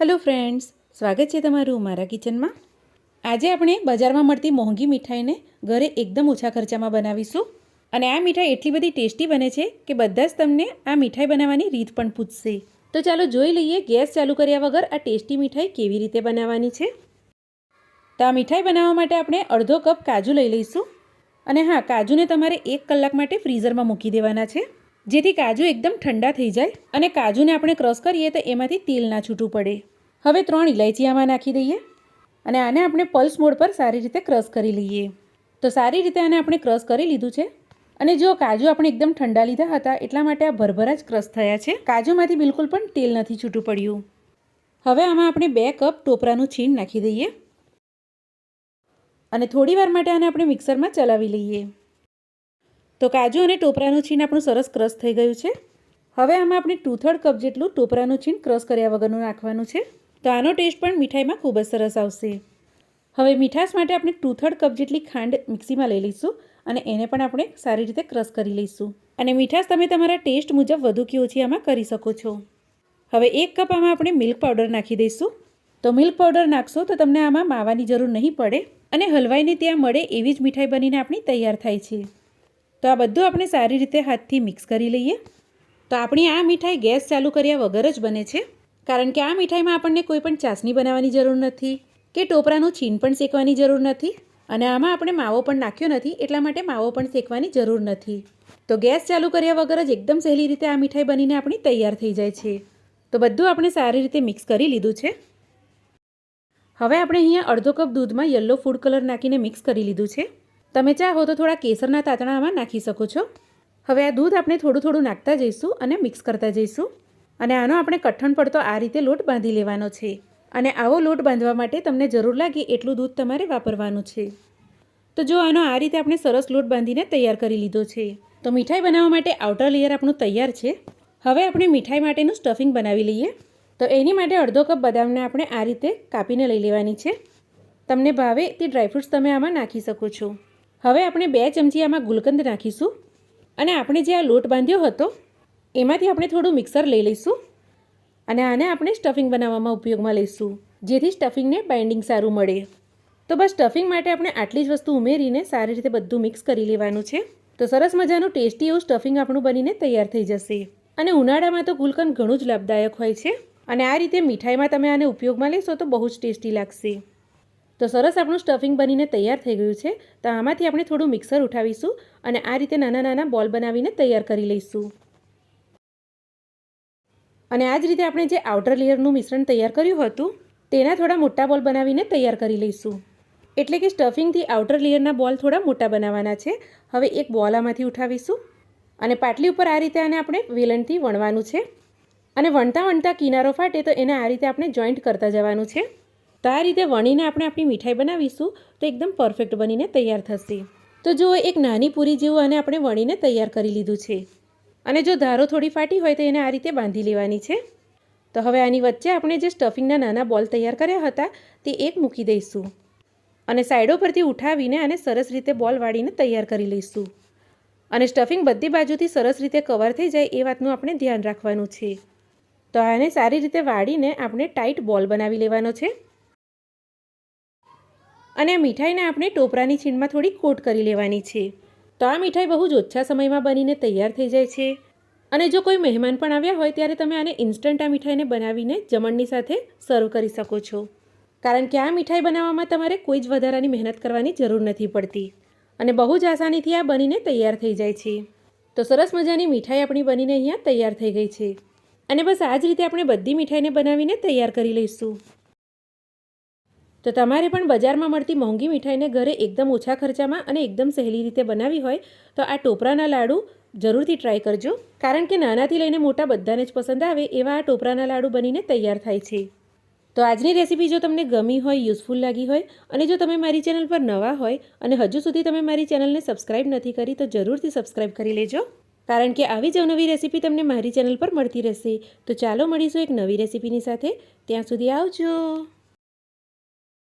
Hello friends, સ્વાગત છે તમારું મારા કિચનમાં. આજે આપણે બજારમાં મળતી મોંઘી મીઠાઈને ઘરે એકદમ ઓછા ખર્ચામાં બનાવીશું. અને આ મીઠાઈ એટલી બધી ટેસ્ટી બને છે કે બધા જ તમને આ મીઠાઈ બનાવવાની રીત પણ પૂછશે. તો ચાલો જોઈ લઈએ ગેસ ચાલુ કર્યા વગર આ ટેસ્ટી મીઠાઈ કેવી રીતે બનાવવાની છે. તો આ મીઠાઈ બનાવવા માટે આપણે અડધો કપ કાજુ લઈ લઈશું. અને હા, કાજુને તમારે એક કલાક માટે ફ્રીઝરમાં મૂકી દેવાના છે. જેથી કાજુ એકદમ ઠંડા થઈ જાય અને કાજુને આપણે ક્રશ કરીએ તો એમાંથી તેલ ના છૂટું પડે. હવે ત્રણ ઇલાયચી આમાં નાખી દઈએ અને આને આપણે પલ્સ મોડ પર સારી રીતે ક્રશ કરી લઈએ. તો સારી રીતે આને આપણે ક્રશ કરી લીધું છે અને જો કાજુ આપણે એકદમ ઠંડા લીધા હતા એટલા માટે આ ભરભરા જ ક્રશ થયા છે. કાજુમાંથી બિલકુલ પણ તેલ નથી છૂટું પડ્યું. હવે આમાં આપણે બે કપ ટોપરાનું છીણ નાખી દઈએ અને થોડી વાર માટે આને આપણે મિક્સરમાં ચલાવી લઈએ. તો કાજુ અને ટોપરાનું છીણ આપણું સરસ ક્રશ થઈ ગયું છે. હવે આમાં આપણે ટુ થર્ડ કપ જેટલું ટોપરાનું છીણ ક્રશ કર્યા વગરનું નાખવાનું છે. તો આનો ટેસ્ટ પણ મીઠાઈમાં ખૂબ જ સરસ આવશે. હવે મીઠાશ માટે આપણે ટુ થર્ડ કપ જેટલી ખાંડ મિક્સીમાં લઈ લઈશું અને એને પણ આપણે સારી રીતે ક્રશ કરી લઈશું. અને મીઠાશ તમે તમારા ટેસ્ટ મુજબ વધુ કે ઓછી આમાં કરી શકો છો. હવે એક કપ આમાં આપણે મિલ્ક પાવડર નાખી દઈશું. તો મિલ્ક પાવડર નાખશો તો તમને આમાં માવાની જરૂર નહીં પડે અને હલવાઈને ત્યાં મળે એવી જ મીઠાઈ બનીને આપણી તૈયાર થાય છે. તો આ બધું આપણે સારી રીતે હાથથી મિક્સ કરી લઈએ. તો આપણી આ મીઠાઈ ગેસ ચાલુ કર્યા વગર જ બને છે. કારણ કે આ મીઠાઈમાં આપણને કોઈ પણ ચાસણી બનાવવાની જરૂર નથી કે ટોપરાનું છીન પણ શેકવાની જરૂર નથી અને આમાં આપણે માવો પણ નાખ્યો નથી એટલા માટે માવો પણ શેકવાની જરૂર નથી. તો ગેસ ચાલુ કર્યા વગર જ એકદમ સહેલી રીતે આ મીઠાઈ બનીને આપણી તૈયાર થઈ જાય છે. તો બધું આપણે સારી રીતે મિક્સ કરી લીધું છે. હવે આપણે અહીંયા અડધો કપ દૂધમાં યલો ફૂડ કલર નાખીને મિક્સ કરી લીધું છે. તમે ચાહો તો થોડા કેસરના તાતણા આમાં નાખી શકો છો. હવે આ દૂધ આપણે થોડું થોડું નાખતા જઈશું અને મિક્સ કરતા જઈશું. અને આનો આપણે કઠણ પડતો આ રીતે લોટ બાંધી લેવાનો છે. અને આવો લોટ બાંધવા માટે તમને જરૂર લાગે એટલું દૂધ તમારે વાપરવાનું છે. તો જો આનો આ રીતે આપણે સરસ લોટ બાંધીને તૈયાર કરી લીધો છે. તો મીઠાઈ બનાવવા માટે આઉટર લેયર આપણું તૈયાર છે. હવે આપણે મીઠાઈ માટેનું સ્ટફિંગ બનાવી લઈએ. તો એની માટે અડધો કપ બદામને આપણે આ રીતે કાપીને લઈ લેવાની છે. તમને ભાવે તે ડ્રાયફ્રૂટ્સ તમે આમાં નાખી શકો છો. હવે આપણે બે ચમચી આમાં ગુલકંદ નાખીશું અને આપણે જે આ લોટ બાંધ્યો હતો, એમાંથી આપણે થોડું મિક્સર લઈ લઈશું અને આને આપણે સ્ટફિંગ બનાવવામાં ઉપયોગમાં લઈશું, જેથી સ્ટફિંગને બાઇન્ડિંગ સારું મળે. તો બસ સ્ટફિંગ માટે આપણે આટલી જ વસ્તુ ઉમેરીને સારી રીતે બધું મિક્સ કરી લેવાનું છે. તો સરસ મજાનું ટેસ્ટી એવું સ્ટફિંગ આપણું બનીને તૈયાર થઈ જશે. અને ઉનાળામાં તો ગુલકંદ ઘણું જ લાભદાયક હોય છે. અને આ રીતે મીઠાઈમાં તમે આને ઉપયોગમાં લેશો તો બહુ જ ટેસ્ટી લાગશે. તો સરસ આપણું સ્ટફિંગ બનીને તૈયાર થઈ ગયું છે. તો આમાંથી આપણે થોડું મિક્સર ઉઠાવીશું અને આ રીતે નાના નાના બોલ બનાવીને તૈયાર કરી લઈશું. અને આ જ રીતે આપણે જે આઉટર લેયરનું મિશ્રણ તૈયાર કર્યું હતું, તેના થોડા મોટા બોલ બનાવીને તૈયાર કરી લઈશું. એટલે કે સ્ટફિંગથી આઉટર લેયરના બોલ થોડા મોટા બનાવવાના છે. હવે એક બોલ આમાંથી ઉઠાવીશું અને પાટલી ઉપર આ રીતે આને આપણે વેલણથી વણવાનું છે. અને વણતા વણતા કિનારો ફાટે તો એને આ રીતે આપણે જોઈન્ટ કરતા જવાનું છે. તો આ રીતે વણીને આપણે આપણી મીઠાઈ બનાવીશું તો એકદમ પરફેક્ટ બનીને તૈયાર થશે. તો જુઓ, એક નાની પૂરી જેવું આને આપણે વણીને તૈયાર કરી લીધું છે. અને જો ધારો થોડી ફાટી હોય તો એને આ રીતે બાંધી લેવાની છે. તો હવે આની વચ્ચે આપણે જે સ્ટફિંગના નાના બોલ તૈયાર કર્યા હતા તે એક મૂકી દઈશું. અને સાઈડો પરથી ઉઠાવીને આને સરસ રીતે બોલ વાળીને તૈયાર કરી લઈશું. અને સ્ટફિંગ બધી બાજુથી સરસ રીતે કવર થઈ જાય એ વાતનું આપણે ધ્યાન રાખવાનું છે. તો આને સારી રીતે વાળીને આપણે ટાઈટ બોલ બનાવી લેવાનો છે. અને આ મીઠાઈને આપણે ટોપરાની છીણમાં થોડી કોટ કરી લેવાની છે. તો આ મીઠાઈ બહુ જ ઓછા સમયમાં બનીને તૈયાર થઈ જાય છે. અને જો કોઈ મહેમાન પણ આવ્યા હોય ત્યારે તમે આને ઇન્સ્ટન્ટ આ મીઠાઈને બનાવીને જમણની સાથે સર્વ કરી શકો છો. કારણ કે આ મીઠાઈ બનાવવામાં તમારે કોઈ જ વધારાની મહેનત કરવાની જરૂર નથી પડતી. અને બહુ જ આસાનીથી આ બનીને તૈયાર થઈ જાય છે. તો સરસ મજાની મીઠાઈ આપણી બનીને અહીંયા તૈયાર થઈ ગઈ છે. અને બસ આ જ રીતે આપણે બધી મીઠાઈને બનાવીને તૈયાર કરી લઈશું. તો તમારે પણ બજારમાં મળતી મોંઘી મીઠાઈને ઘરે એકદમ ઓછા ખર્ચામાં અને એકદમ સહેલી રીતે બનાવી હોય તો આ ટોપરાના લાડુ જરૂરથી ટ્રાય કરજો. કારણ કે નાનાથી લઈને મોટા બધાને જ પસંદ આવે એવા આ ટોપરાના લાડુ બનીને તૈયાર થાય છે. તો આજની રેસીપી જો તમને ગમી હોય યુઝફુલ લાગી હોય અને જો તમે મારી ચેનલ પર નવા હોય અને હજુ સુધી તમે મારી ચેનલને સબસ્ક્રાઈબ નથી કરી તો જરૂરથી સબસ્ક્રાઈબ કરી લેજો. કારણ કે આવી જ નવી રેસીપી તમને મારી ચેનલ પર મળતી રહેશે. તો ચાલો મળીશું એક નવી રેસીપીની સાથે. ત્યાં સુધી આવજો.